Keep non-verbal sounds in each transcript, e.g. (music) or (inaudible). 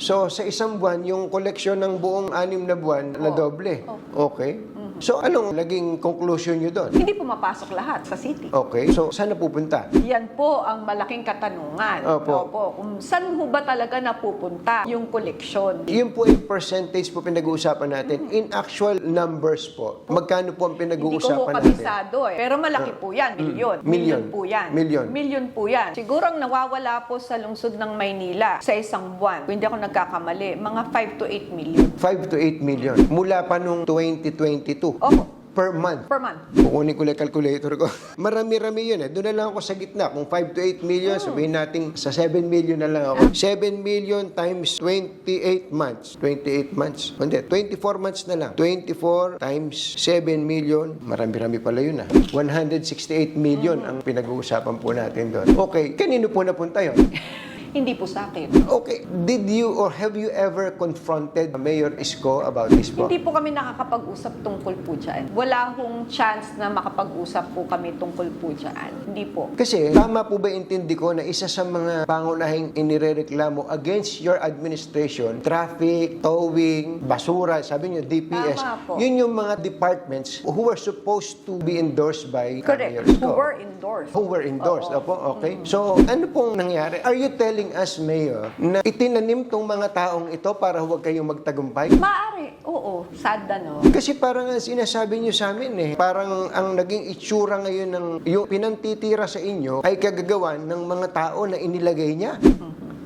So, sa isang buwan, yung koleksyon ng buong anim na buwan, na doble. Okay. So, anong naging conclusion nyo doon? Hindi pumapasok lahat sa city. Okay. So, saan napupunta? Yan po ang malaking katanungan. Opo. Kung saan ho ba talaga napupunta yung koleksyon? Yun po yung percentage po pinag-uusapan natin. In actual numbers po, magkano po ang Hindi ko ho pinag-uusapan natin? kabisado eh. Pero malaki po yan. Milyon. Mm. Milyon. po yan. Milyon. Milyon po yan. Siguro ang nawawala po sa lungsod ng Maynila sa isang buwan, kung hindi ako nagkakamali, mga 5 to 8 million. 5 to 8 million. Mula pa nung 2022. Opo. Per month. Per month. Kukunin ko lang yung calculator ko. (laughs) Marami-rami yun eh. Doon na lang ako sa gitna. Kung 5 to 8 million, Hmm. sabihin natin sa 7 million na lang ako. 7 million times 28 months. 28 months. Hindi, 24 months na lang. 24 times 7 million. Marami-rami pala yun ah. 168 million ang pinag-uusapan po natin doon. Okay, kanino po napunta yun? (laughs) Hindi po sa akin. Okay, did you or have you ever confronted Mayor Isko about this po? Hindi po kami nakakapag-usap tungkol po dyan. Wala hong chance na makapag-usap po kami tungkol po dyan. Hindi po. Kasi tama po ba intindi ko na isa sa mga pangunahing inirereklamo against your administration, traffic, towing, basura, sabi niyo DPS, Tama po. yun yung mga departments who were supposed to be endorsed by Correct. Mayor Who Isko. were endorsed. Who were endorsed. Oo. Opo, okay. So, ano pong nangyari? Are you telling us, Mayor, na itinanim tong mga taong ito para huwag kayong magtagumpay? Maaari. Oo. Sad no? Kasi parang ang sinasabi niyo sa amin eh, parang ang naging itsura ngayon ng yung pinantitira sa inyo ay kagagawan ng mga tao na inilagay niya.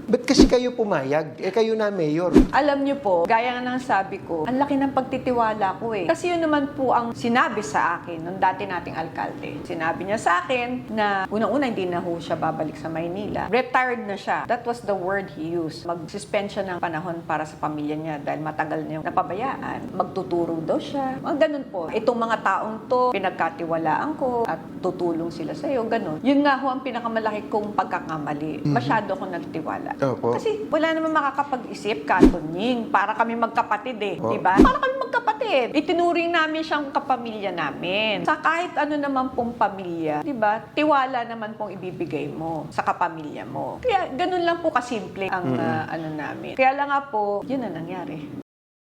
Ba't kasi kayo pumayag? Eh kayo na mayor. Alam niyo po, gaya nga ng sabi ko, ang laki ng pagtitiwala ko eh. Kasi yun naman po ang sinabi sa akin nung dati nating alkalde. Sinabi niya sa akin na unang-una hindi na ho siya babalik sa Maynila. Retired na siya. That was the word he used. Mag-suspend siya ng panahon para sa pamilya niya dahil matagal niya napabayaan. Magtuturo daw siya. Mga ganun po. Itong mga taong to, pinagkatiwalaan ko at tutulong sila sa iyo. Ganun. Yun nga ho ang pinakamalaki kong pagkakamali. Masyado ko nagtiwala. Opo. Kasi wala naman makakapag-isip, katunying. Para kami magkapatid eh. Oh. Diba? Para kami magkapatid. Itinuring namin siyang kapamilya namin. Sa kahit ano naman pong pamilya, diba? Tiwala naman pong ibibigay mo sa kapamilya mo. Kaya ganun lang po kasimple ang ah, ano namin. Kaya lang nga po, yun na nangyari.